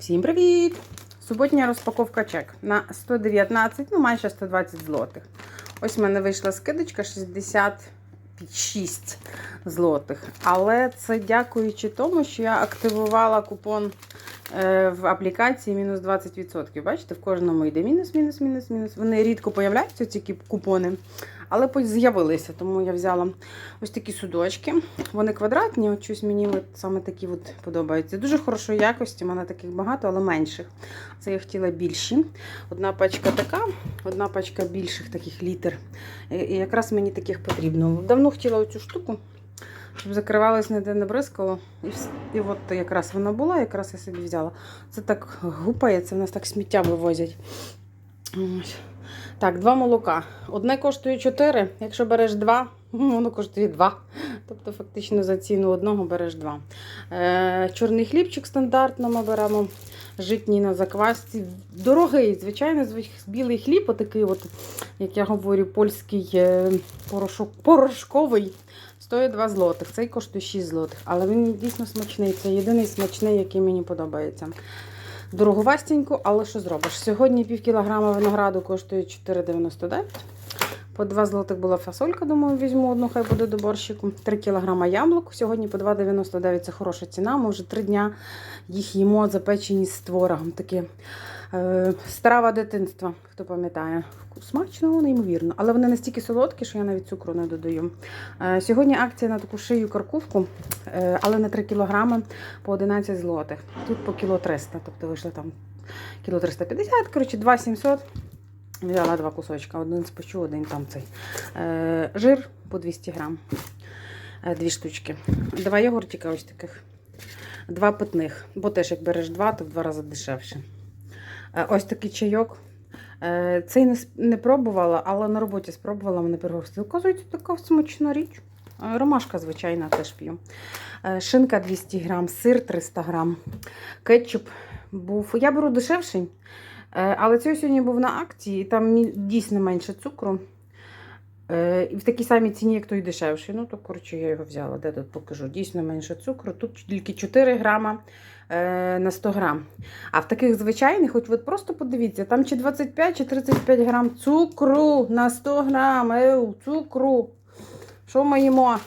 Всім привіт! Суботня розпаковка чек на 119, ну майже 120 злотих. Ось в мене вийшла скидочка 66 злотих. Але це дякуючи тому, що я активувала купон е, в аплікації мінус 20%. Бачите, в кожному йде мінус, мінус, мінус, мінус. Вони рідко появляються, ці купони, але з'явилися. Тому я взяла ось такі судочки. Вони квадратні, от щось мені от саме такі от подобаються. Дуже хорошої якості, в мене таких багато, але менших. Це я хотіла більші. Одна пачка така, одна пачка більших таких літр. І якраз мені таких потрібно. Давно хотіла оцю штуку, щоб закривалось, ніде не бризкало. І, і от якраз вона була, якраз я собі взяла. Це так гупається, в нас так сміття вивозять. Так, два молока. Одне коштує 4, якщо береш два, воно коштує 2. Тобто, фактично за ціну одного береш два. Е, чорний хлібчик стандартно ми беремо. Житній на заквасці. Дорогий, звичайно, білий хліб, отакий, от, як я говорю, польський е, порошок, порошковий, стоїть 2 злотих. Цей коштує 6 злотих. Але він дійсно смачний. Це єдиний смачний, який мені подобається. Дороговастенько, але що зробиш? Сьогодні пів кілограма винограду коштує 4,99. По 2 злотих була фасолька, думаю, візьму одну, хай буде до борщику. 3 кілограма яблук. Сьогодні по 2,99 це хороша ціна. Ми вже 3 дня їх їмо запечені з творогом. Таке е, страва дитинства, хто пам'ятає. Смачно, неймовірно. Але вони настільки солодкі, що я навіть цукру не додаю. Е, сьогодні акція на таку шию каркувку, е, але на 3 кілограми по 11 злотих. Тут по кіло 300, тобто вийшло там кіло 350, коротше, 2,700. Взяла два кусочка, один спечу, один там цей. Е, жир по 200 грам. Е, дві штучки. Два йогуртика ось таких. Два питних. Бо теж як береш два, то в два рази дешевше. Е, ось такий чайок. Цей не, пробувала, але на роботі спробувала, мене пригостили. Оказується, така смачна річ. Ромашка, звичайна, теж п'ю. Шинка 200 грам, сир 300 грам, кетчуп був. Я беру дешевший, але цей сьогодні був на акції, і там дійсно менше цукру. Е, І в такій самій ціні, як той дешевший. Ну, то, коротше, я його взяла. Де тут покажу? Дійсно менше цукру. Тут тільки 4 грама е, на 100 грам. А в таких звичайних, хоч ви просто подивіться, там чи 25, чи 35 грам цукру на 100 грам. Еу, цукру. Що ми їмо?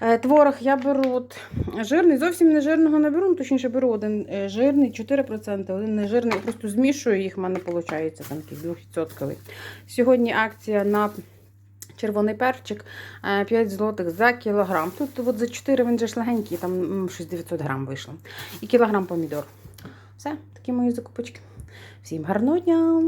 Е, Творог я беру от жирний, зовсім не жирного не беру, ну, точніше беру один е, жирний, 4%, один не жирний, просто змішую їх, в мене виходить там такий 2%. Сьогодні акція на червоний перчик е, 5 злотих за кілограм. Тут от за 4 він же ж легенький, там м, щось 900 грам вийшло. І кілограм помідор. Все, такі мої закупочки. Всім гарного дня!